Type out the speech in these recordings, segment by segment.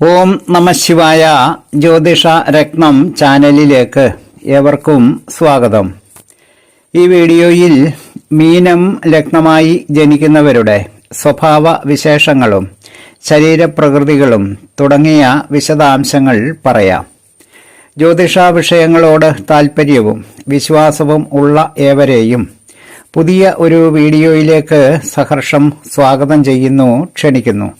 ഓം നമ ശിവായ ജ്യോതിഷ രത്നം ചാനലിലേക്ക് ഏവർക്കും സ്വാഗതം. ഈ വീഡിയോയിൽ മീനം ലഗ്നമായി ജനിക്കുന്നവരുടെ സ്വഭാവ വിശേഷങ്ങളും ശരീരപ്രകൃതികളും തുടങ്ങിയ വിശദാംശങ്ങൾ പറയാം. ജ്യോതിഷ വിഷയങ്ങളോട് താൽപ്പര്യവും വിശ്വാസവും ഉള്ള ഏവരെയും പുതിയ ഒരു വീഡിയോയിലേക്ക് സഹർഷം സ്വാഗതം ചെയ്യുന്നു ക്ഷണിക്കുന്നു.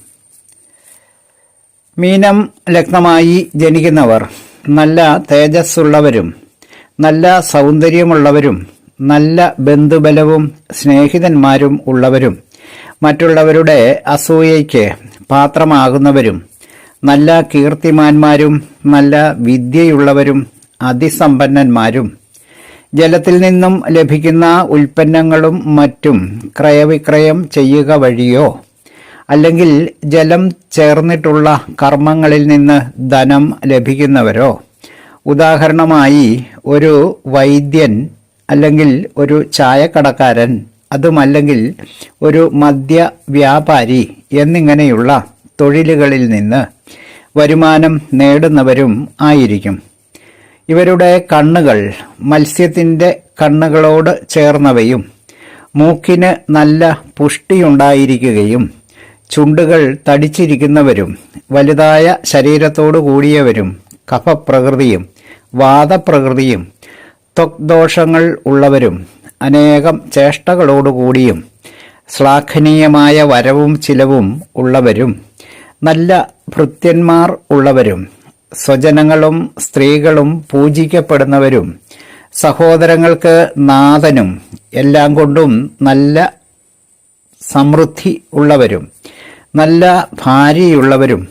മീനം ലഗ്നമായി ജനിക്കുന്നവർ നല്ല തേജസ്സുള്ളവരും നല്ല സൗന്ദര്യമുള്ളവരും നല്ല ബന്ധുബലവും സ്നേഹിതന്മാരും ഉള്ളവരും മറ്റുള്ളവരുടെ അസൂയയ്ക്ക് പാത്രമാകുന്നവരും നല്ല കീർത്തിമാന്മാരും നല്ല വിദ്യയുള്ളവരും അതിസമ്പന്നന്മാരും. ജലത്തിൽ നിന്നും ലഭിക്കുന്ന ഉൽപ്പന്നങ്ങളും മറ്റും ക്രയവിക്രയം ചെയ്യുക വഴിയോ? അല്ലെങ്കിൽ ജലം ചേർന്നിട്ടുള്ള കർമ്മങ്ങളിൽ നിന്ന് ധനം ലഭിക്കുന്നവരോ? ഉദാഹരണമായി ഒരു വൈദ്യൻ അല്ലെങ്കിൽ ഒരു ചായക്കടക്കാരൻ അതുമല്ലെങ്കിൽ ഒരു മദ്യ വ്യാപാരി എന്നിങ്ങനെയുള്ള തൊഴിലുകളിൽ നിന്ന് വരുമാനം നേടുന്നവരും ആയിരിക്കും. ഇവരുടെ കണ്ണുകൾ മത്സ്യത്തിന്റെ കണ്ണുകളോട് ചേർന്നവയും മൂക്കിന് നല്ല പുഷ്ടിയുണ്ടായിരിക്കുകയും ചുണ്ടുകൾ തടിച്ചിരിക്കുന്നവരും വലുതായ ശരീരത്തോടു കൂടിയവരും കഫപ്രകൃതിയും വാദപ്രകൃതിയും ത്വക്ദോഷങ്ങൾ ഉള്ളവരും അനേകം ചേഷ്ടകളോടുകൂടിയും ശ്ലാഘനീയമായ വരവും ചിലവും ഉള്ളവരും നല്ല ഭൃത്യന്മാർ ഉള്ളവരും സ്വജനങ്ങളും സ്ത്രീകളും പൂജിക്കപ്പെടുന്നവരും സഹോദരങ്ങൾക്ക് നാഥനും എല്ലാം കൊണ്ടും നല്ല സമൃദ്ധി ഉള്ളവരും. നല്ല ഭാര്യയുള്ളവരും.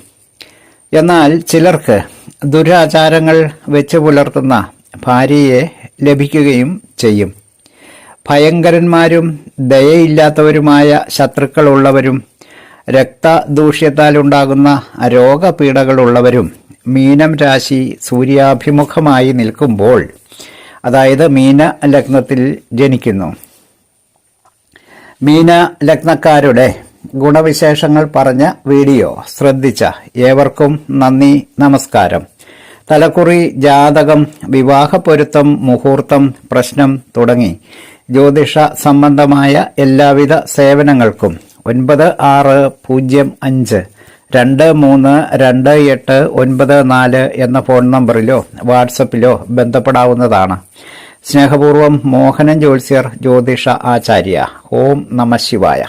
എന്നാൽ ചിലർക്ക് ദുരാചാരങ്ങൾ വെച്ച് പുലർത്തുന്ന ഭാര്യയെ ലഭിക്കുകയും ചെയ്യും. ഭയങ്കരന്മാരും ദയയില്ലാത്തവരുമായ ശത്രുക്കളുള്ളവരും രക്തദൂഷ്യത്താലുണ്ടാകുന്ന രോഗപീഠകളുള്ളവരും മീനം രാശി സൂര്യാഭിമുഖമായി നിൽക്കുമ്പോൾ അതായത് മീന ലഗ്നത്തിൽ ജനിക്കുന്നു. മീന ലഗ്നക്കാരുടെ ഗുണവിശേഷങ്ങൾ പറഞ്ഞ വീഡിയോ ശ്രദ്ധിച്ച ഏവർക്കും നന്ദി നമസ്കാരം. തലക്കുറി ജാതകം വിവാഹപ്പൊരുത്തം മുഹൂർത്തം പ്രശ്നം തുടങ്ങി. ജ്യോതിഷ സംബന്ധമായ എല്ലാവിധ സേവനങ്ങൾക്കും ഒൻപത് ആറ് പൂജ്യം അഞ്ച് രണ്ട് മൂന്ന് രണ്ട് എട്ട് ഒൻപത് നാല് എന്ന ഫോൺ നമ്പറിലോ വാട്സപ്പിലോ ബന്ധപ്പെടാവുന്നതാണ്. സ്നേഹപൂർവം മോഹനൻ ജ്യോത്സ്യർ ജ്യോതിഷ ആചാര്യ. ഓം നമ ശിവായ.